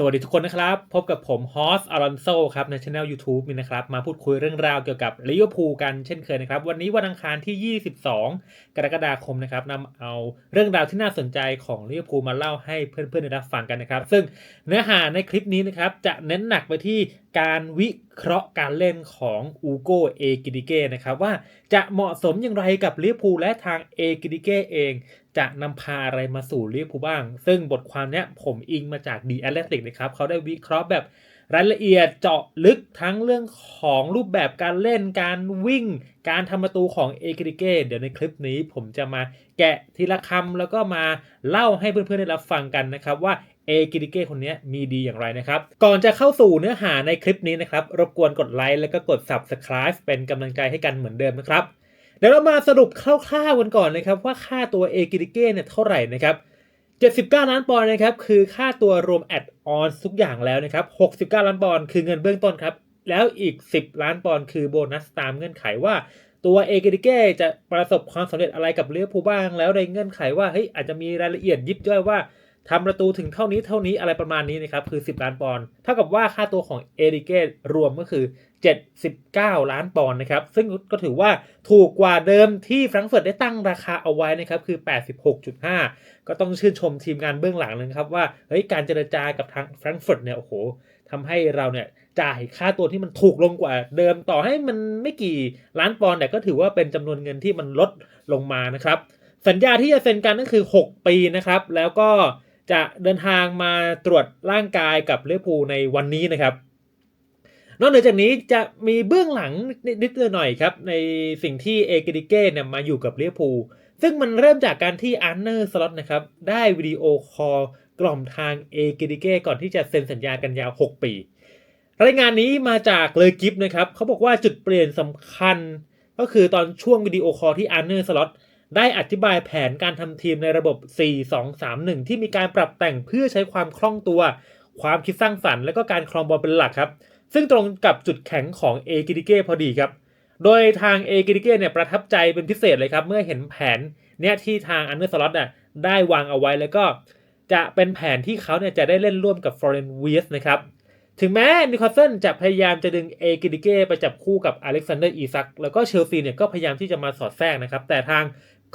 สวัสดีทุกคนนะครับ พบกับผมฮอสอารอนโซครับ ในช anel YouTube นี่นะครับ มาพูดคุยเรื่องราวเกี่ยวกับลิเวอร์พูลกันเช่นเคยนะครับ วันนี้วันอังคารที่ 22 กรกฎาคมนะครับนำเอาเรื่องราวที่น่าสนใจของลิเวอร์พูลมาเล่าให้เพื่อนๆได้รับฟังกันนะครับ ซึ่งเนื้อหาในคลิปนี้นะครับ จะเน้นหนักไปที่การวิเคราะห์การเล่นของอูโกเอกิดิเก้นะครับว่าจะเหมาะสมอย่างไรกับลิเวอร์พูลและทางเอกิดิเก้เอง จะนำพาอะไรมาสู่ลิเวอร์พูลบ้าง ซึ่งบทความนี้ผมอิงมาจากดีแอตเลติกนะครับเขาได้วิเคราะห์แบบรายละเอียดเจาะลึกทั้งเรื่องของรูปแบบการเล่นการวิ่ง การทำประตูของเอกิดิเกเดี๋ยวในคลิปนี้ผมจะมาแกะทีละคำแล้วก็มาเล่าให้เพื่อนๆได้รับฟังกันนะครับว่าเอกิดิเกคนนี้มีดีอย่างไรนะครับ ก่อนจะเข้าสู่เนื้อหาในคลิปนี้นะครับ รบกวนกดไลค์แล้วก็กด Subscribe เป็นกำลังใจให้กันเหมือนเดิมนะครับ เดี๋ยวเรามาสรุปคร่าวๆกันก่อนนะครับว่าค่าตัวเอกิดิเก้เนี่ยเท่าไหร่นะครับ79 ล้านปอนด์นะครับคือค่าตัวรวมแอดออนทุกอย่างแล้วนะครับ69 ล้านปอนด์คือเงินเบื้องต้นครับแล้วอีก 10 ล้านปอนด์คือโบนัสตามเงื่อนไขว่าตัวเอกิดิเก้จะประสบความสำเร็จอะไรกับลิเวอร์พูลบ้างแล้วในเงื่อนไขว่าเฮ้ยอาจจะมีรายละเอียดยิบย่อยว่า ทำประตูถึงเท่านี้เท่านี้อะไรประมาณนี้นะครับ คือ 10 ล้านปอนด์เท่ากับว่าค่าตัวของเอริเกตรวมก็คือ 79 ล้านปอนด์นะครับ ซึ่งก็ถือว่าถูกกว่าเดิมที่แฟรงก์เฟิร์ตได้ตั้งราคาเอาไว้นะครับ คือ 86.5 ก็ต้องชื่นชมทีมงานเบื้องหลังเลยครับว่าเฮ้ยการเจรจากับทางแฟรงก์เฟิร์ตเนี่ยโอ้โหทำให้เราเนี่ยจ่ายค่าตัวที่มันถูกลงกว่าเดิมต่อให้มันไม่กี่ล้านปอนด์แต่ก็ถือว่าเป็นจำนวนเงินที่มันลดลงมานะครับ สัญญาที่จะเซ็นกันก็คือ 6 ปีนะครับแล้วก็ จะเดินทางมาตรวจร่างกายกับลิเวอร์พูในวันนี้นะครับ นอกเหนือจากนี้จะมีเบื้องหลังนิดๆหน่อยๆครับ ในสิ่งที่เอเกดิเก้เนี่ยมาอยู่กับเวอร์พูซึ่งมันเริ่มจากการที่อาร์เนอร์สล็อตนะครับ ได้วิดีโอคอลกล่อมทางเอเกดิเก้ก่อนที่จะเซ็นสัญญากันยาว 6 ปี รายงานนี้มาจากเลอกิฟนะครับเขาบอกว่าจุดเปลี่ยนสำคัญก็คือตอนช่วงวิดีโอคอลที่อาร์เนอร์สล็อต ได้อธิบายแผนการทำทีมในระบบ 4-2-3-1 ที่มีการปรับแต่งเพื่อใช้ความคล่องตัว ความคิดสร้างสรรค์และก็การครองบอลเป็นหลักครับ ซึ่งตรงกับจุดแข็งของเอกิิเก้พอดีครับ โดยทางเอกิิเก้เนี่ยประทับใจเป็นพิเศษเลยครับ เมื่อเห็นแผนเนี่ยที่ทางอันเดอร์สล็อตน่ะได้วางเอาไว้แล้วก็จะเป็นแผนที่เขาเนี่ยจะได้เล่นร่วมกับฟลอเรนเวียสนะครับถึงแม้นิโคลสันจะพยายามจะดึงเอกิดิเก้ไปจับคู่กับอเล็กซานเดอร์อีซักแล้วก็เชลซีเนี่ยก็พยายามที่จะมาสอดแทรกนะครับ แต่ทาง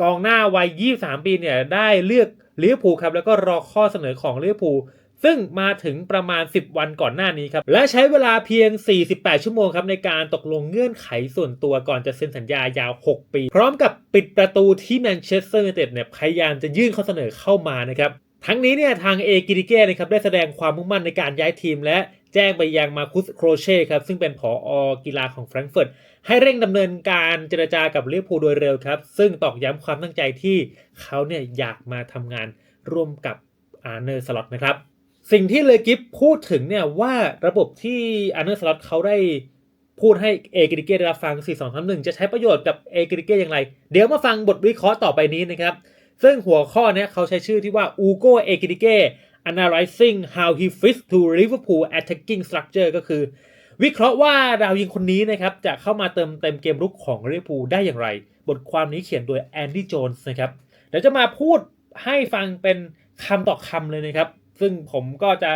กองหน้าวัย 23 ปีเนี่ยได้เลือกลิเวอร์พูลครับแล้วก็รอข้อเสนอของลิเวอร์พูลซึ่งมาถึงประมาณ 10 วันก่อนหน้านี้ครับ และใช้เวลาเพียง 48 ชั่วโมงครับในการตกลงเงื่อนไขส่วนตัวก่อนจะเซ็นสัญญายาว 6 ปี พร้อมกับปิดประตูที่แมนเชสเตอร์ยูไนเต็ดเนี่ยพยายามจะยื่นข้อเสนอเข้ามานะครับ ทั้งนี้เนี่ยทางเอกิดิเก้นะครับได้แสดงความมุ่งมั่นในการย้ายทีม และแจ้งไปยังมาคุสโครเช่ครับซึ่งเป็นผออกีฬาของแฟรงก์เฟิร์ตให้เร่งดำเนินการเจรจากับลิเวอร์พูลโดยเร็วครับ ซึ่งตอกย้ำความตั้งใจที่เขาเนี่ยอยากมาทำงานร่วมกับอาร์เนอร์สล็อตนะครับ สิ่งที่เลกิฟพูดถึงเนี่ยว่าระบบที่อาร์เนอร์สล็อตเขาได้พูดให้เอกิริเก้ได้รับฟัง 4 2 3 1 จะใช้ประโยชน์กับเอกิริเก้อย่างไร เดี๋ยวมาฟังบทวิเคราะห์ต่อไปนี้นะครับ ซึ่งหัวข้อเนี้ยเขาใช้ชื่อที่ว่าอูโกเอกิริเก้ analyzing how he fits to Liverpool attacking structure ก็คือ วิเคราะห์ว่าดาวยิงคนนี้นะครับจะเข้ามาเติมเต็มเกมรุกของลิเวอร์พูลได้อย่างไร บทความนี้เขียนโดยแอนดี้โจนส์นะครับเดี๋ยวจะมาพูดให้ฟังเป็นคำต่อคำเลยนะครับ ซึ่งผมก็จะ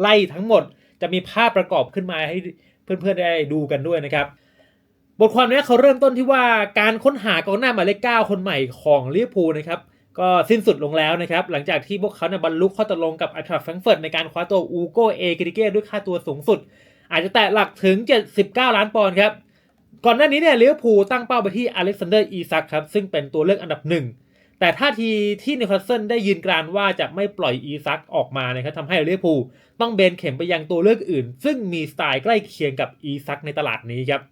ไล่ทั้งหมดจะมีภาพประกอบขึ้นมาให้เพื่อนๆได้ดูกันด้วยนะครับ บทความนี้เขาเริ่มต้นที่ว่าการค้นหากองหน้าหมายเลขเก้าคนใหม่ของลิเวอร์พูลนะครับก็สิ้นสุดลงแล้วนะครับ หลังจากที่พวกเขาเนี่ยบรรลุข้อตกลงกับอัตราแฟรงเฟิร์ตในการคว้าตัวอูโกเอกิริเก้ด้วยค่าตัวสูงสุด อาจจะแตะหลักถึง 79 ล้านปอนด์ครับ ก่อนหน้านี้เนี่ยลิเวอร์พูลตั้งเป้าไปที่อเล็กซานเดอร์อีซักครับ ซึ่งเป็นตัวเลือกอันดับหนึ่ง แต่ท่าทีที่นิวคาสเซิลได้ยืนกรานว่าจะไม่ปล่อยอีซักออกมานะครับทำให้ลิเวอร์พูลต้องเบนเข็มไปยังตัวเลือกอื่น ซึ่งมีสไตล์ใกล้เคียงกับอีซักในตลาดนี้ครับ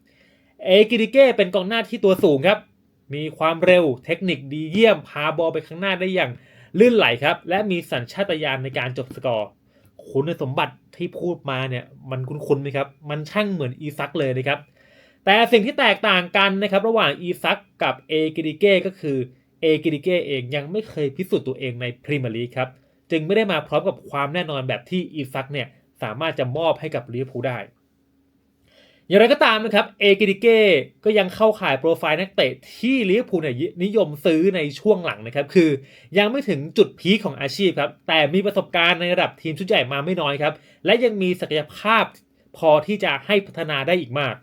เอกิริเก้เป็นกองหน้าที่ตัวสูงครับ มีความเร็วเทคนิคดีเยี่ยม พาบอลไปข้างหน้าได้อย่างลื่นไหลครับ และมีสัญชาตญาณในการจบสกอร์ คุณสมบัติที่พูดมาเนี่ยมันคุ้นๆไหมครับ มันช่างเหมือนอีซักเลยนะครับ แต่สิ่งที่แตกต่างกันนะครับระหว่างอีซักกับเอกิริเก้ก็คือเอกิริเก้เองยังไม่เคยพิสูจน์ตัวเองในพรีเมียร์ลีกครับ จึงไม่ได้มาพร้อมกับความแน่นอนแบบที่อีซักเนี่ยสามารถจะมอบให้กับลิเวอร์พูลได้ อย่างไรก็ตามนะครับเอเกดิเก้ก็ยังเข้าข่ายโปรไฟล์นักเตะที่ลิเวอร์พูลเนี่ยนิยมซื้อในช่วงหลังนะครับ คือยังไม่ถึงจุดพีคของอาชีพครับ แต่มีประสบการณ์ในระดับทีมชุดใหญ่มาไม่น้อยครับ และยังมีศักยภาพพอที่จะให้พัฒนาได้อีกมาก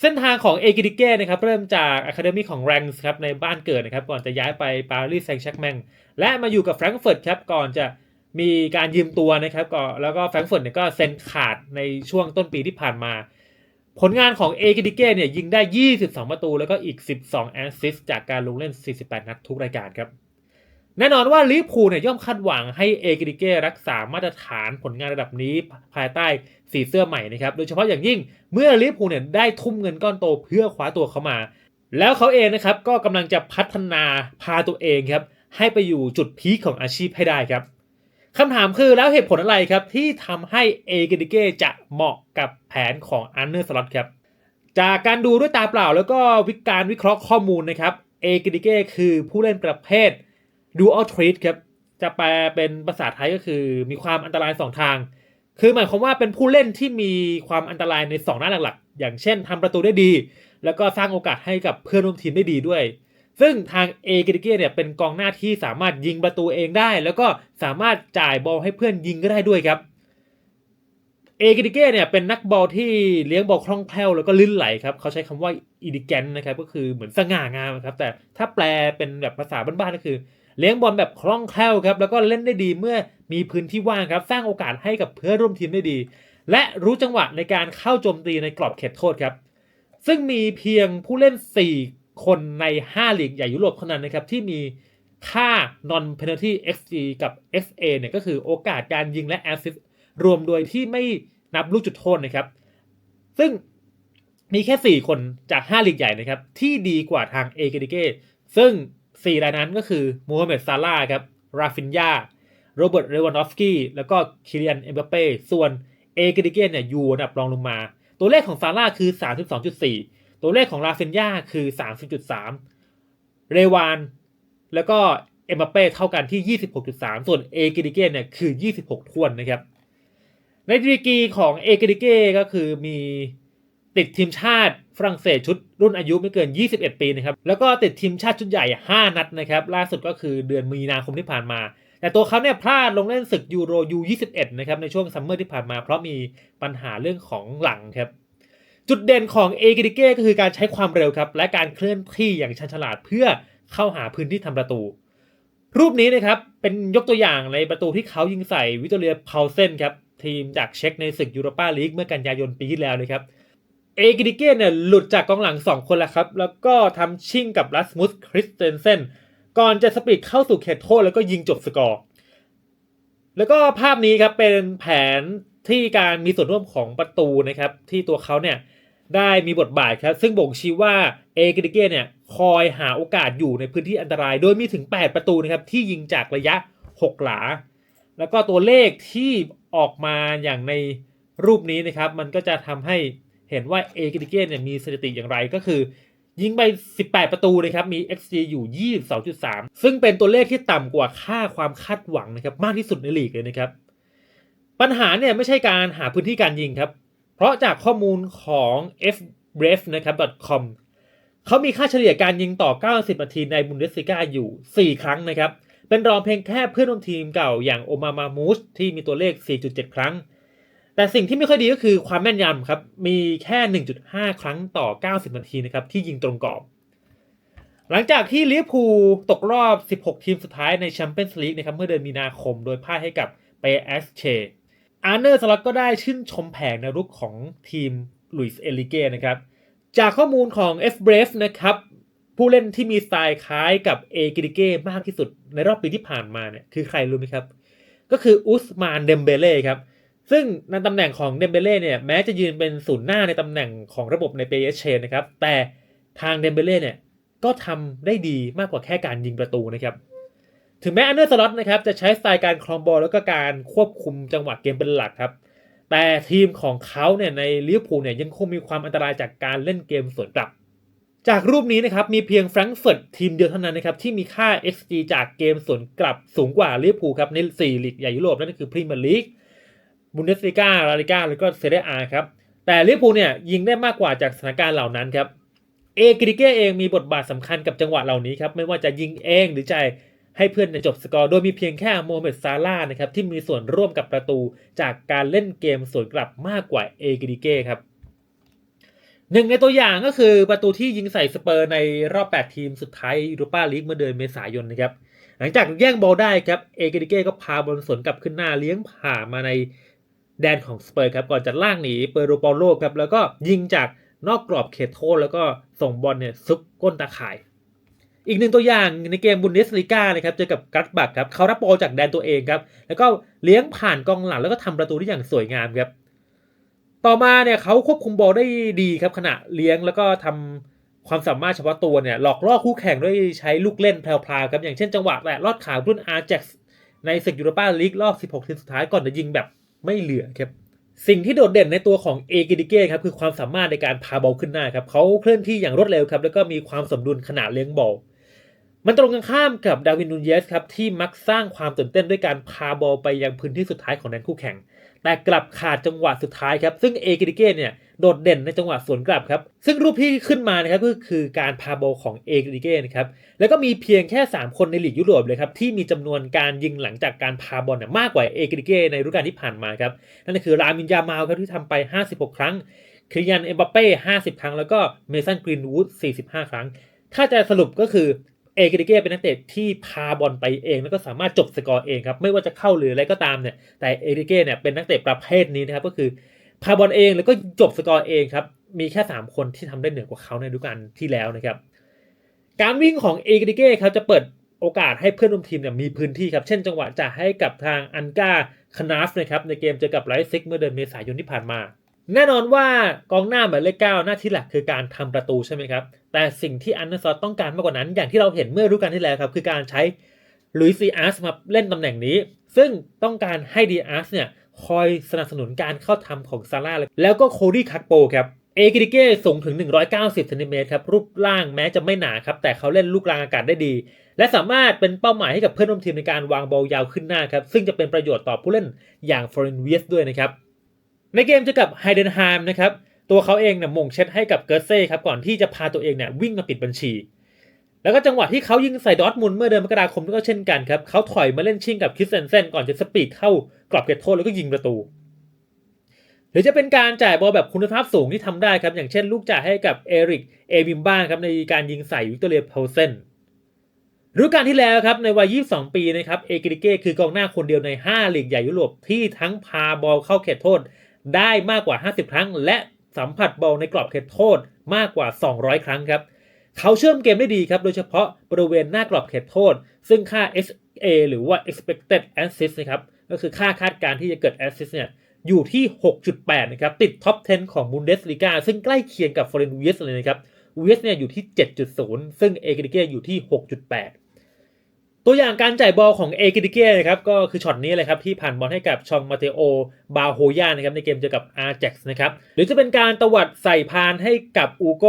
เส้นทางของเอเกดิเก้นะครับเริ่มจากอะคาเดมี่ของแรงส์ครับในบ้านเกิดนะครับก่อนจะย้ายไปปารีสแซงต์แชร์กแมงและมาอยู่กับแฟรงก์เฟิร์ตครับก่อนจะ มีการยืมตัวนะครับก็แล้วก็แฟรงก์เฟิร์ตเนี่ยก็เซ็นขาดในช่วงต้นปีที่ผ่านมา ผลงานของเอกดิเก้เนี่ยยิงได้ 22 ประตู แล้วก็อีก 12 แอสซิสต์จากการลงเล่น 48 นัดทุกรายการครับ แน่นอนว่าลิเวอร์พูลเนี่ยย่อมคาดหวังให้เอกดิเก้รักษามาตรฐานผลงานระดับนี้ภายใต้สีเสื้อใหม่นะครับโดยเฉพาะอย่างยิ่งเมื่อลิเวอร์พูลเนี่ยได้ทุ่มเงินก้อนโตเพื่อคว้าตัวเขามา แล้วเขาเองนะครับก็กำลังจะพัฒนาพาตัวเองครับให้ไปอยู่จุดพีคของอาชีพให้ได้ครับ คำถามคือแล้วเหตุผลอะไรครับที่ทำให้เอเกดิเก้จะเหมาะกับแผนของอันเนอร์สล็อตครับ จากการดูด้วยตาเปล่าแล้วก็วิการวิเคราะห์ข้อมูลนะครับเอเกดิเก้คือผู้เล่นประเภท dual threat ครับ จะแปลเป็นภาษาไทยก็คือมีความอันตราย 2 ทาง คือหมายความว่าเป็นผู้เล่นที่มีความอันตรายใน2ด้านหลักๆ อย่างเช่นทำประตูได้ดี แล้วก็สร้างโอกาสให้กับเพื่อนร่วมทีมได้ดีด้วย ซึ่งทางเอกิเก้เนี่ยเป็นกองหน้าที่สามารถยิงประตูเองได้ แล้วก็สามารถจ่ายบอลให้เพื่อนยิงก็ได้ด้วยครับเอกิเก้เนี่ยเป็นนักบอลที่เลี้ยงบอลคล่องแคล่วแล้วก็ลื่นไหลครับเขาใช้คำว่าอีดิแกนนะครับก็คือเหมือนสง่างามครับแต่ถ้าแปลเป็นแบบภาษาบ้านๆก็คือ เลี้ยงบอลแบบคล่องแคล่วครับแล้วก็เล่นได้ดีเมื่อมีพื้นที่ว่างครับสร้างโอกาสให้กับเพื่อนร่วมทีมได้ดี และรู้จังหวะในการเข้าโจมตีในกรอบเขตโทษครับ ซึ่งมีเพียงผู้เล่น 4 คนใน 5 ลีกใหญ่ยุโรปเท่านั้นนะครับที่มีค่า non penalty xg กับ xa เนี่ยก็คือโอกาสการยิงและแอสซิสต์รวมโดยที่ไม่นับลูกจุดโทษนะครับ ซึ่งมีแค่ 4 คนจาก 5 ลีกใหญ่นะครับ ที่ดีกว่าทางเอเกดิเกซึ่ง 4 รายนั้นก็คือมูฮัมเหม็ดซาร่าครับราฟินยาโรเบิร์ตเรวานอฟสกี้แล้วก็คิเริยันเอ็มบัปเป้ส่วนเอเกดิเกเนี่ยอยู่อันดับรองลงมา ตัวเลขของซาร่าคือ 32.4 ตัวเลขของราฟินยาคือ 30.3 เรวาน แล้วก็เอ็มบัปเป้เท่ากันที่ 26.3 ส่วนเอเกดิเก้เนี่ยคือ 26ทวนนะครับ ในดีกีของเอเกดิเก้ก็คือมีติดทีมชาติฝรั่งเศสชุดรุ่นอายุไม่เกิน 21 ปีนะครับ แล้วก็ติดทีมชาติชุดใหญ่ 5 นัดนะครับ ล่าสุดก็คือเดือนมีนาคมที่ผ่านมา แต่ตัวเขาเนี่ยพลาดลงเล่นศึกยูโรยู21นะครับในช่วงซัมเมอร์ที่ผ่านมา เพราะมีปัญหาเรื่องของหลังครับ จุดเด่นของเอกดิเก้ก็คือการใช้ความเร็วครับ และการเคลื่อนที่อย่างชันฉลาดเพื่อเข้าหาพื้นที่ทำประตู รูปนี้นะครับเป็นยกตัวอย่างในประตูที่เขายิงใส่วิตเตอเรียพาวเซนครับทีมจากเช็กในศึกยูโรปาลีกเมื่อกันยายนปีที่แล้วเลยครับเอกิดิเก้เนี่ยหลุดจากกองหลัง 2 คนแล้วครับ แล้วก็ทำชิ่งกับรัสมุสคริสเตนเซนก่อนจะสปีดเข้าสู่เขตโทษแล้วก็ยิงจบสกอร์ แล้วก็ภาพนี้ครับเป็นแผน ที่การมีส่วนร่วมของประตูนะครับ ที่ตัวเขาเนี่ยได้มีบทบาทครับ ซึ่งบ่งชี้ว่าเอกิดิเกเนี่ยคอยหาโอกาสอยู่ในพื้นที่อันตราย โดยมีถึง 8 ประตูนะครับที่ยิงจากระยะ 6 หลา แล้วก็ตัวเลขที่ออกมาอย่างในรูปนี้นะครับ มันก็จะทำให้เห็นว่าเอกดิเกเนี่ยมีสถิติอย่างไรก็คือ ยิงไป 18 ประตูนะครับมี XG อยู่ 22.3 ซึ่งเป็นตัวเลขที่ต่ำกว่าค่าความคาดหวังนะครับมากที่สุดในลีกเลยนะครับ ปัญหาเนี่ยไม่ใช่การหาพื้นที่การยิงครับ เพราะจากข้อมูลของ f b r e f นะครับ .com เขามีค่าเฉลี่ยการยิงต่อ 90 นาทีในบุนเดสลิก้าอยู่ 4 ครั้งนะครับ เป็นรองเพียงแค่เพื่อนร่วมทีมเก่าอย่างโอมามามูสที่มีตัวเลข 4.7 ครั้ง แต่สิ่งที่ไม่ค่อยดีก็คือความแม่นยำครับ มีแค่ 1.5 ครั้งต่อ 90 นาทีนะครับที่ยิงตรงกรอบ หลังจากที่ลิเวอร์พูลตกรอบ 16 ทีมสุดท้ายในแชมเปี้ยนส์ลีกนะครับเมื่อเดือนมีนาคม โดยพ่ายให้กับเปเอสเช อาร์เนอร์สล็อตก็ได้ชื่นชมแผงในรุกของทีมลุยส์เอลิเก้นะครับ จากข้อมูลของ f b r e f นะครับ ผู้เล่นที่มีสไตล์คล้ายกับเอกิดิเก้มากที่สุดในรอบปีที่ผ่านมาเนี่ยคือใครรู้ไหมครับ ก็คืออุสมานเดมเบเล่ครับ ซึ่งในตำแหน่งของเดมเบเล่เนี่ยแม้จะยืนเป็นศูนย์หน้าในตำแหน่งของระบบในเปเชนะครับ แต่ทางเดมเบเล่เนี่ยก็ทำได้ดีมากกว่าแค่การยิงประตูนะครับ ถึงแม้อันเดอร์สล็อตนะครับจะใช้สไตล์การครองบอลแล้วก็การควบคุมจังหวะเกมเป็นหลักครับ แต่ทีมของเขาเนี่ยในลิเวอร์พูลเนี่ยยังคงมีความอันตรายจากการเล่นเกมสวนกลับ จากรูปนี้นะครับมีเพียงแฟรงก์เฟิร์ตทีมเดียวเท่านั้นนะครับที่มีค่า XG จากเกมสวนกลับสูงกว่าลิเวอร์พูลครับใน4ลีกใหญ่ยุโรปนั่นก็คือพรีเมียร์ลีกบุนเดสลิกาลาลิก้าแล้วก็เซเรียอาครับแต่ลิเวอร์พูลเนี่ยยิงได้มากกว่าจากสถานการณ์เหล่านั้นครับเอกริเก้เองมีบทบาทสำคัญกับจังหวะเหล่านี้ครับไม่ว่าจะยิงเองหรือจ ให้เพื่อนในจบสกอร์โดยมีเพียงแค่โมเม็ดซาร่านะครับที่มีส่วนร่วมกับประตูจากการเล่นเกมสวนกลับมากกว่าเอกริเก้ครับหนึ่งในตัวอย่างก็คือประตูที่ยิงใส่สเปอร์ในรอบ 8 ทีมสุดท้ายยูโรปาลีกเมื่อเดือนเมษายนนะครับหลังจากแย่งบอลได้ครับเอกริเก้ก็พาบอลสวนกลับขึ้นหน้าเลี้ยงผ่ามาในแดนของสเปอร์ครับก่อนจะล่างหนีเปโรปาโลครับแล้วก็ยิงจากนอกกรอบเขตโทษแล้วก็ส่งบอลเนี่ยซุกก้นตาข่าย อีกหนึ่งตัวอย่างในเกมบุนเดสลีกานะครับเจอกับกัตบักครับเขารับบอลจากแดนตัวเองครับแล้วก็เลี้ยงผ่านกองหลังแล้วก็ทำประตูได้อย่างสวยงามครับต่อมาเนี่ยเขาควบคุมบอลได้ดีครับขณะเลี้ยงแล้วก็ทำความสามารถเฉพาะตัวเนี่ยหลอกล่อคู่แข่งด้วยใช้ลูกเล่นแพลวๆครับอย่างเช่นจังหวะแหละลอดขารุ่นอาร์เจ็กในศึกยูโรปาลีกรอบ 16 ทีมสุดท้ายก่อนจะยิงแบบไม่เหลือครับสิ่งที่โดดเด่นในตัวของเอกิดิเก้ครับคือความสามารถในการพาบอลขึ้นหน้าครับเขาเคลื่อนที่อย่างรวดเร็วครับแล้วก็มีความสมดุลขณะเลี้ยงบอล มันตรงกันข้ามกับดาวินนูนเยสครับที่มักสร้างความตื่นเต้นด้วยการพาบอลไปยังพื้นที่สุดท้ายของแดนคู่แข่ง แต่กลับขาดจังหวะสุดท้ายครับ ซึ่งเอกิดิเก้เนี่ยโดดเด่นในจังหวะสวนกลับครับ ซึ่งรูปที่ขึ้นมานะครับก็คือการพาบอลของเอกิดิเก้นะครับแล้วก็มีเพียงแค่ 3 คนในลีกยุโรปเลยครับที่มีจำนวนการยิงหลังจากการพาบอลเนี่ยมากกว่าเอกิดิเก้ในฤดูกาลที่ผ่านมาครับนั่นก็คือรามินยามาลครับที่ทำไป 56 ครั้งคริยันเอ็มบัปเป้50 ครั้ง แล้วก็เมสันกรีนวูด45 ครั้ง ถ้าจะสรุปก็คือ เอกิดิเก้เป็นนักเตะที่พาบอลไปเองแล้วก็สามารถจบสกอร์เองครับไม่ว่าจะเข้าหรืออะไรก็ตามเนี่ยแต่เอกิเก้เนี่ยเป็นนักเตะประเภทนี้นะครับก็คือพาบอลเองแล้วก็จบสกอร์เองครับมีแค่ 3 คนที่ทำได้เหนือกว่าเขาในฤดูกาลที่แล้วนะครับการวิ่งของเอกิดิเก้ครับจะเปิดโอกาสให้เพื่อนร่วมทีมเนี่ยมีพื้นที่ครับเช่นจังหวะจะให้กับทางอันกาคนาฟนะครับในเกมเจอกับไลฟ์ซิกเมื่อเดือนเมษายนที่ผ่านมา แน่นอนว่ากองหน้าหมายเลขเก้าหน้าที่หลักคือการทำประตูใช่ไหมครับ แต่สิ่งที่อันเดอร์ซอตต้องการมากกว่านั้น อย่างที่เราเห็นเมื่อฤดูกาลที่แล้วครับ คือการใช้ลุยซีอาร์สมาเล่นตำแหน่งนี้ ซึ่งต้องการให้ดีอาร์สเนี่ยคอยสนับสนุนการเข้าทำของซาร่าแล้วก็โคดี้คักโปครับเอกิดิเก้สูงถึง 190เซนติเมตรครับ รูปร่างแม้จะไม่หนาครับ แต่เขาเล่นลูกกลางอากาศได้ดี และสามารถเป็นเป้าหมายให้กับเพื่อนร่วมทีมในการวางบอลยาวขึ้นหน้าครับ ซึ่งจะเป็นประโยชน์ต่อผู้เล่นอย่างฟอร์นเวียสด้วยนะครับ ในเกมจอกับไฮเดนไฮม์นะครับ ตัวเขาเองเนี่ยมงเช็ดให้กับเกิร์เซ่ครับก่อนที่จะพาตัวเองเนี่ยวิ่งมาปิดบัญชี แล้วก็จังหวะที่เขายิงใส่ดอทมุนเมื่อเดือนมกราคมก็เช่นกันครับเขาถอยมาเล่นชิงกับคริสเซนเซนก่อนจะสปีดเข้ากรอบเขตโทษแล้วก็ยิงประตู หรือจะเป็นการจ่ายบอลแบบคุณภาพสูงที่ทำได้ครับอย่างเช่น ลูกจ่ายให้กับเอริกเอบิมบ้างครับในการยิงใส่วิกตอเรียเพลเซนฤดูกาลที่แล้วครับในวัย 22 ปีนะครับเอกิริเก้คือกองหน้าคนเดียวใน 5 ลีกใหญ่ยุโรปที่ทั้งพาบอลเข้าเขตโทษ ได้มากกว่า 50 ครั้ง และสัมผัสบอลในกรอบเขตโทษมากกว่า 200 ครั้งครับ เขาเชื่อมเกมได้ดีครับ โดยเฉพาะบริเวณหน้ากรอบเขตโทษ ซึ่งค่า SA หรือว่า expected assist นะครับ ก็คือค่าคาดการณ์ที่จะเกิด assist เนี่ย อยู่ที่ 6.8 นะครับ ติดท็อป 10 ของบุนเดสลีกาซึ่งใกล้เคียงกับฟอร์เรนเวียสเลยนะครับเวียสเนี่ยอยู่ที่ 7.0 ซึ่งเอเกดิเกอยู่ที่ 6.8 ตัวอย่างการจ่ายบอลของเอกิดิเก้นะครับก็คือช็อตนี้เลยครับที่ผ่านบอลให้กับชองมาเตโอบาโฮยานะครับในเกมเจอกับอาร์เจ็กซ์นะครับหรือจะเป็นการตวัดใส่พานให้กับอูโก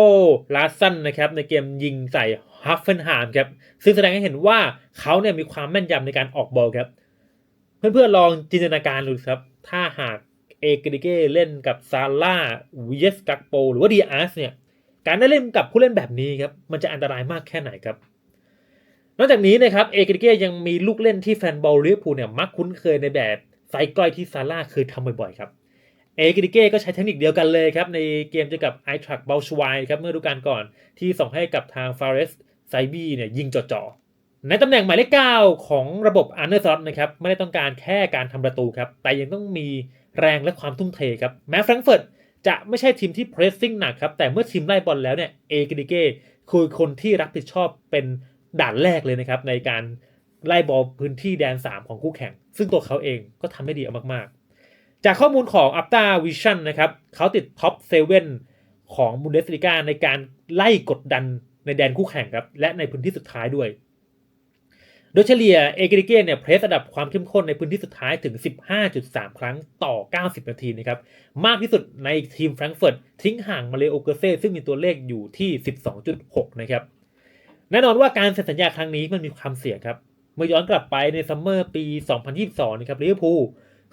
ลาสันนะครับในเกมยิงใส่ฮัฟเฟนฮามครับซึ่งแสดงให้เห็นว่าเขาเนี่ยมีความแม่นยำในการออกบอลครับ เพื่อนๆลองจินตนาการดูครับ ถ้าหากเอกิดิเก้เล่นกับซาร่าวิเยสกักโปหรือว่าดีอาร์สเนี่ยการได้เล่นกับผู้เล่นแบบนี้ครับมันจะอันตรายมากแค่ไหนครับ นอกจากนี้นะครับเอกริเกยังมีลูกเล่นที่แฟนบอลลิเวอร์พูลเนี่ยมักคุ้นเคยในแบบไซส์ก้อยที่ซาร่าเคยทำบ่อยๆครับเอกริเกก็ใช้เทคนิคเดียวกันเลยครับในเกมเจอกับไอทรัคเบลชวายครับเมื่อฤดูกาลก่อนที่ส่งให้กับทางฟาเรสไซบีเนี่ยยิงจ่อๆในตำแหน่งหมายเลข9ของระบบอันเดอร์ซอตนะครับไม่ได้ต้องการแค่การทำประตูครับแต่ยังต้องมีแรงและความทุ่มเทครับแม้แฟรงก์เฟิร์ตจะไม่ใช่ทีมที่เพรสซิ่งหนักครับแต่เมื่อทีมไล่บอลแล้วเนี่ยเอกริเกคือคนที่รับผิดชอบเป็น ด่านแรกเลยนะครับ ในการไล่บอลพื้นที่แดน 3 ของคู่แข่ง ซึ่งตัวเขาเองก็ทำได้ดีมากๆ จากข้อมูลของ a p t a Vision นะครับเขาติดท็อป7ของบุนเดสลิกาในการไล่กดดันในแดนคู่แข่งครับ และในพื้นที่สุดท้ายด้วย โดยเฉลี่ยเอกริเกเนี่ยเพรสระดับความเข้มข้นในพื้นที่สุดท้ายถึง 15.3 ครั้งต่อ 90 นาทีนะครับ มากที่สุดในทีมแฟรงก์เฟิร์ตทิ้งห่างมาเลโอเกเซ่ซึ่งมีตัวเลขอยู่ที่ 12.6 นะครับ แน่นอนว่าการเซ็นสัญญาครั้งนี้มันมีความเสี่ยงครับ เมื่อย้อนกลับไปในซัมเมอร์ปี 2022นะครับลิเวอร์พูล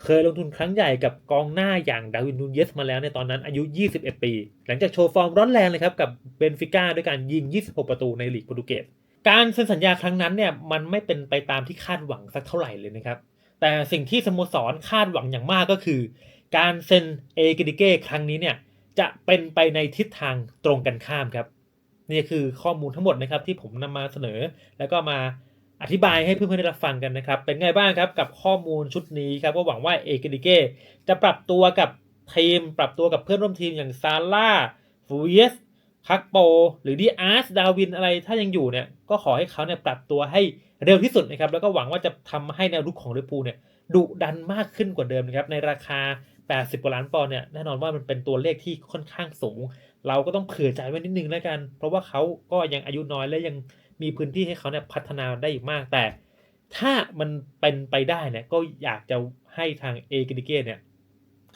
เคยลงทุนครั้งใหญ่กับกองหน้าอย่างดาวินนูเยสมาแล้วในตอนนั้นอายุ 21 ปี หลังจากโชว์ฟอร์มร้อนแรงเลยครับกับเบนฟิก้าด้วยการยิง 26 ประตูในลีกโปรตุเกส การเซ็นสัญญาครั้งนั้นเนี่ยมันไม่เป็นไปตามที่คาดหวังสักเท่าไหร่เลยนะครับ แต่สิ่งที่สโมสรคาดหวังอย่างมากก็คือ การเซ็นเอเกดิเก้ครั้งนี้เนี่ยจะเป็นไปในทิศทางตรงกันข้ามครับ นี่คือข้อมูลทั้งหมดนะครับที่ผมนำมาเสนอ แล้วก็มาอธิบายให้เพื่อนๆได้รับฟังกันนะครับ เป็นไงบ้างครับกับข้อมูลชุดนี้ครับก็หวังว่าเอเกดิเก้จะปรับตัวกับทีม ปรับตัวกับเพื่อนร่วมทีมอย่างซาร่าฟูเยสพักโป หรือดีอาร์สดาวินอะไรถ้ายังอยู่เนี่ยก็ขอให้เขาเนี่ยปรับตัวให้เร็วที่สุดนะครับแล้วก็หวังว่าจะทำให้แนวรุกของลิเวอร์พูลเนี่ยดุดันมากขึ้นกว่าเดิมนะครับในราคา 80กว่าล้านปอนด์เนี่ยแน่นอนว่ามันเป็นตัวเลขที่ค่อนข้างสูง เราก็ต้องเผื่อใจไว้นิดนึงแล้วกัน เพราะว่าเขาก็ยังอายุน้อยและยังมีพื้นที่ให้เขาเนี่ยพัฒนาได้อีกมาก แต่ถ้ามันเป็นไปได้เนี่ยก็อยากจะให้ทางเอกดิเกเนี่ย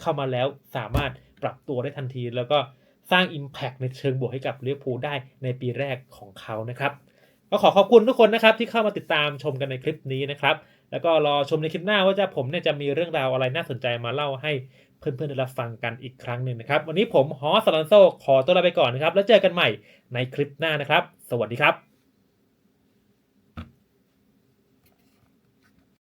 เข้ามาแล้วสามารถปรับตัวได้ทันที แล้วก็สร้าง Impact ในเชิงบวกให้กับลิเวอร์พูได้ในปีแรกของเขานะครับก็ขอขอบคุณทุกคนนะครับที่เข้ามาติดตามชมกันในคลิปนี้นะครับ แล้วก็รอชมในคลิปหน้าว่าจะผมเนี่ยจะมีเรื่องราวอะไรน่าสนใจมาเล่าให้ เพื่อนๆได้รับฟังกันอีกครั้งหนึ่งนะครับ วันนี้ผมฮอสลันโซขอตัวลาไปก่อนนะครับ แล้วเจอกันใหม่ในคลิปหน้านะครับ สวัสดีครับ